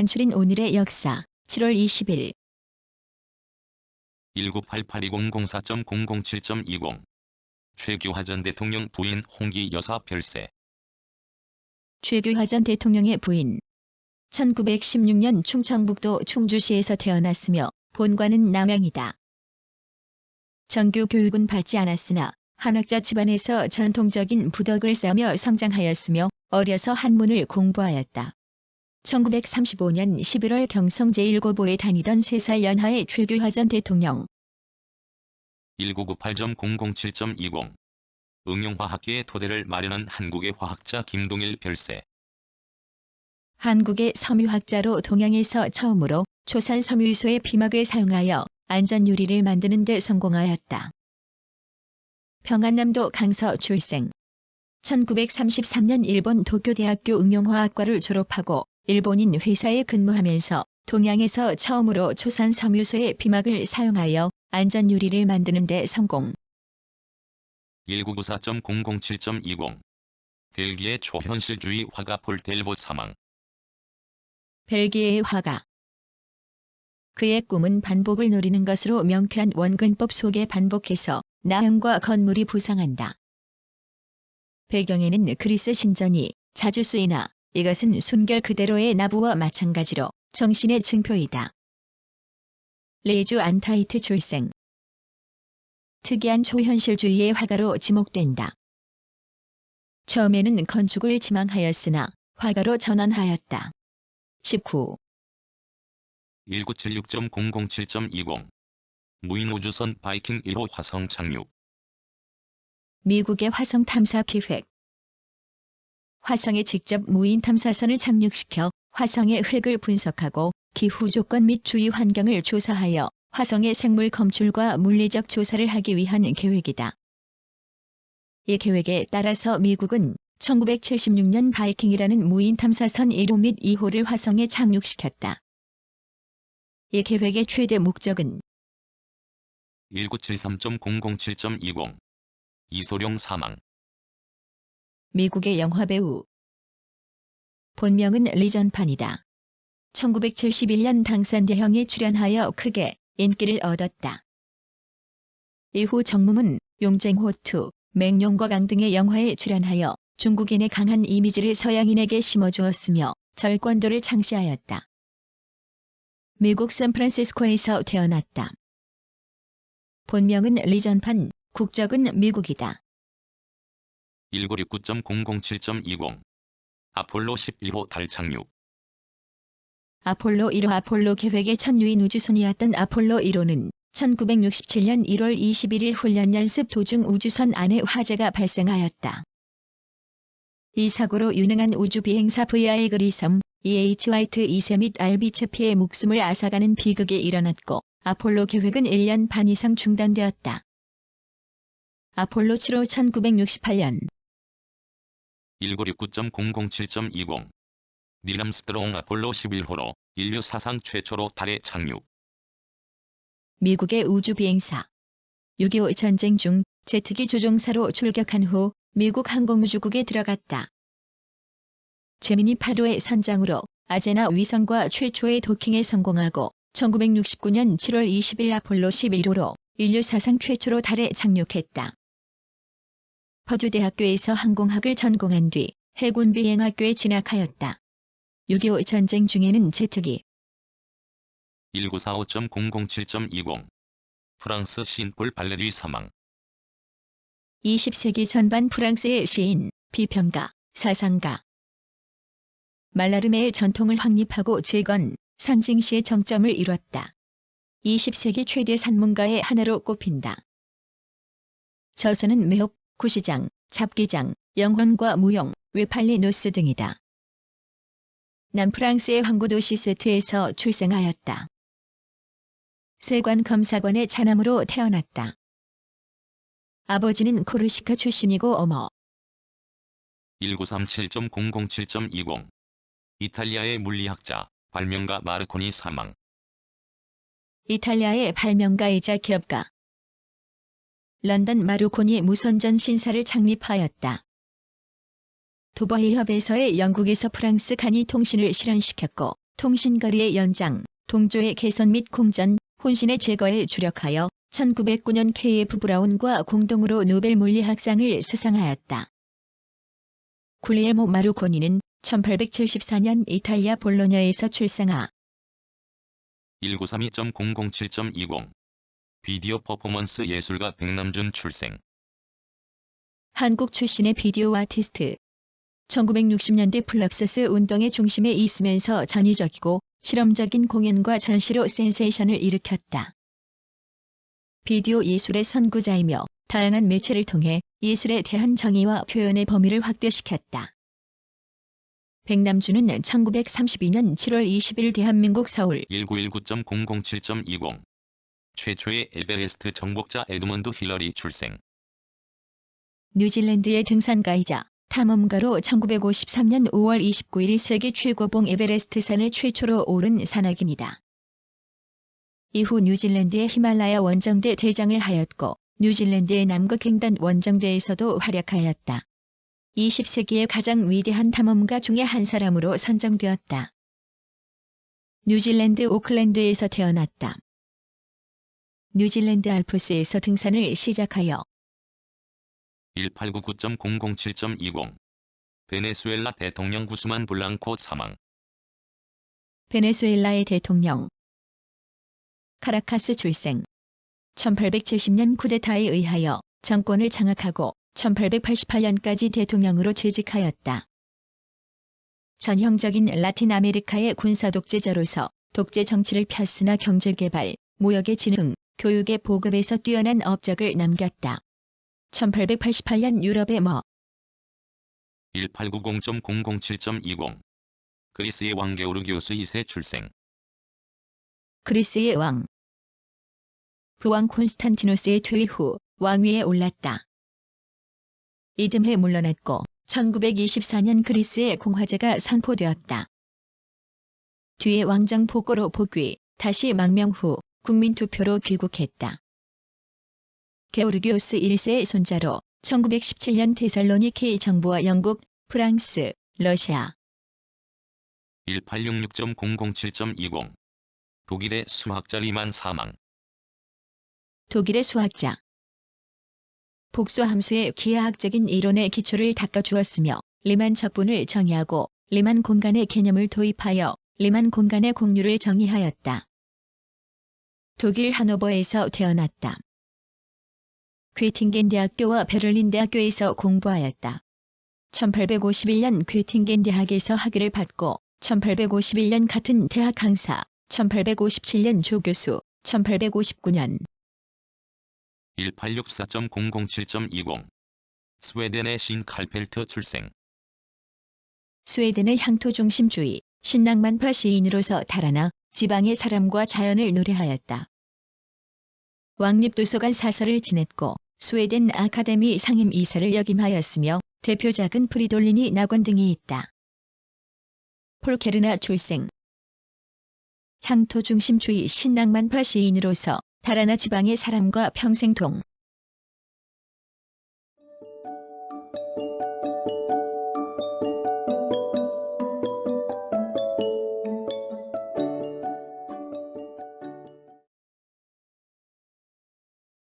간추린 오늘의 역사. 7월 20일. 1988-2004.007.20 최규하 전 대통령 부인 홍기 여사 별세. 최규하 전 대통령의 부인. 1916년 충청북도 충주시에서 태어났으며 본관은 남양이다. 정규 교육은 받지 않았으나 한학자 집안에서 전통적인 부덕을 쌓으며 성장하였으며 어려서 한문을 공부하였다. 1935년 11월 경성 제1고보에 다니던 3살 연하의 최규하 전 대통령. 1998.007.20 응용화학계의 토대를 마련한 한국의 화학자 김동일 별세. 한국의 섬유학자로 동양에서 처음으로 초산 섬유유소의 피막을 사용하여 안전유리를 만드는 데 성공하였다. 평안남도 강서 출생. 1933년 일본 도쿄대학교 응용화학과를 졸업하고 일본인 회사에 근무하면서 동양에서 처음으로 초산 섬유소의 피막을 사용하여 안전 유리를 만드는 데 성공. 1994.007.20 벨기에 초현실주의 화가 폴 델보 사망 벨기에의 화가 그의 꿈은 반복을 노리는 것으로 명쾌한 원근법 속에 반복해서 나형과 건물이 부상한다. 배경에는 그리스 신전이 자주 쓰이나 이것은 순결 그대로의 나부와 마찬가지로 정신의 증표이다. 레이주 안타이트 출생 특이한 초현실주의의 화가로 지목된다. 처음에는 건축을 지망하였으나 화가로 전환하였다. 19. 1976.007.20 무인우주선 바이킹 1호 화성 착륙 미국의 화성 탐사 계획 화성에 직접 무인 탐사선을 착륙시켜 화성의 흙을 분석하고 기후 조건 및 주위 환경을 조사하여 화성의 생물 검출과 물리적 조사를 하기 위한 계획이다. 이 계획에 따라서 미국은 1976년 바이킹이라는 무인 탐사선 1호 및 2호를 화성에 착륙시켰다. 이 계획의 최대 목적은 1973.007.20 이소룡 사망 미국의 영화배우 본명은 리전판이다. 1971년 당산대형에 출연하여 크게 인기를 얻었다. 이후 정무문, 용쟁호투, 맹룡과강 등의 영화에 출연하여 중국인의 강한 이미지를 서양인에게 심어주었으며 절권도를 창시하였다. 미국 샌프란시스코에서 태어났다. 본명은 리전판, 국적은 미국이다. 1969.007.20 아폴로 11호 달 착륙 아폴로 1호 아폴로 계획의 첫 유인 우주선이었던 아폴로 1호는 1967년 1월 21일 훈련 연습 도중 우주선 안에 화재가 발생하였다. 이 사고로 유능한 우주 비행사 VI 그리섬, EH 화이트 2세 및 RB 체피의 목숨을 앗아가는 비극이 일어났고 아폴로 계획은 1년 반 이상 중단되었다. 아폴로 7호 1968년 1969.007.20 닐 암스트롱 아폴로 11호로 인류 사상 최초로 달에 착륙 미국의 우주 비행사 6.25 전쟁 중 제트기 조종사로 출격한 후 미국 항공우주국에 들어갔다. 제미니 8호의 선장으로 아제나 위성과 최초의 도킹에 성공하고 1969년 7월 20일 아폴로 11호로 인류 사상 최초로 달에 착륙했다. 퍼듀대학교에서 항공학을 전공한 뒤 해군 비행학교에 진학하였다. 6.25 전쟁 중에는 제트기 1945.007.20 프랑스 신폴 발레리 사망 20세기 전반 프랑스의 시인, 비평가, 사상가 말라르메의 전통을 확립하고 재건, 상징시의 정점을 이뤘다. 20세기 최대 산문가의 하나로 꼽힌다. 저서는 매혹, 구시장, 잡기장, 영혼과 무용, 외팔리노스 등이다. 남프랑스의 항구도시 세트에서 출생하였다. 세관 검사관의 차남으로 태어났다. 아버지는 코르시카 출신이고 어머 1937.007.20 이탈리아의 물리학자 발명가 마르코니 사망 이탈리아의 발명가이자 기업가 런던 마르코니 무선전 신사를 창립하였다. 도버히 협에서의 영국에서 프랑스 간이 통신을 실현시켰고 통신거리의 연장, 동조의 개선 및 공전, 혼신의 제거에 주력하여 1909년 KF 브라운과 공동으로 노벨 물리학상을 수상하였다. 굴리엘모 마루코니는 1874년 이탈리아 볼로냐에서 출생하 1932.007.20 비디오 퍼포먼스 예술가 백남준 출생 한국 출신의 비디오 아티스트. 1960년대 플럭서스 운동의 중심에 있으면서 전위적이고 실험적인 공연과 전시로 센세이션을 일으켰다. 비디오 예술의 선구자이며 다양한 매체를 통해 예술에 대한 정의와 표현의 범위를 확대시켰다. 백남준은 1932년 7월 20일 대한민국 서울 1919.007.20 최초의 에베레스트 정복자 에드먼드 힐러리 출생 뉴질랜드의 등산가이자 탐험가로 1953년 5월 29일 세계 최고봉 에베레스트산을 최초로 오른 산악인이다. 이후 뉴질랜드의 히말라야 원정대 대장을 하였고 뉴질랜드의 남극 횡단 원정대에서도 활약하였다. 20세기의 가장 위대한 탐험가 중의 한 사람으로 선정되었다. 뉴질랜드 오클랜드에서 태어났다. 뉴질랜드 알프스에서 등산을 시작하여 1899.007.20 베네수엘라 대통령 구스만 블랑코 사망. 베네수엘라의 대통령. 카라카스 출생. 1870년 쿠데타에 의하여 정권을 장악하고 1888년까지 대통령으로 재직하였다. 전형적인 라틴 아메리카의 군사 독재자로서 독재 정치를 폈으나 경제 개발, 무역의 진흥, 교육의 보급에서 뛰어난 업적을 남겼다. 1888년 유럽의 뭐1890.007.20 그리스의 왕 게오르기오스 2세 출생 그리스의 왕 부왕 콘스탄티노스의 퇴위 후 왕위에 올랐다. 이듬해 물러났고 1924년 그리스의 공화제가 선포되었다. 뒤에 왕정 복고로 복위, 다시 망명 후 국민투표로 귀국했다. 게오르기오스 1세의 손자로 1917년 테살로니케 정부와 영국, 프랑스, 러시아, 1866.007.20 독일의 수학자 리만 사망 독일의 수학자. 복수 함수의 기하학적인 이론의 기초를 닦아주었으며 리만 적분을 정의하고 리만 공간의 개념을 도입하여 리만 공간의 공률을 정의하였다. 독일 하노버에서 태어났다. 괴팅겐 대학교와 베를린 대학교에서 공부하였다. 1851년 괴팅겐 대학에서 학위를 받고 1851년 같은 대학 강사, 1857년 조교수, 1859년 1864.007.20 스웨덴의 신 칼펠트 출생 스웨덴의 향토 중심주의, 신낭만파 시인으로서 달아나 지방의 사람과 자연을 노래하였다. 왕립도서관 사설을 지냈고 스웨덴 아카데미 상임 이사를 역임하였으며 대표작은 프리돌리니 낙원 등이 있다. 폴케르나 출생 향토 중심주의 신낭만파 시인으로서 달아나 지방의 사람과 평생 동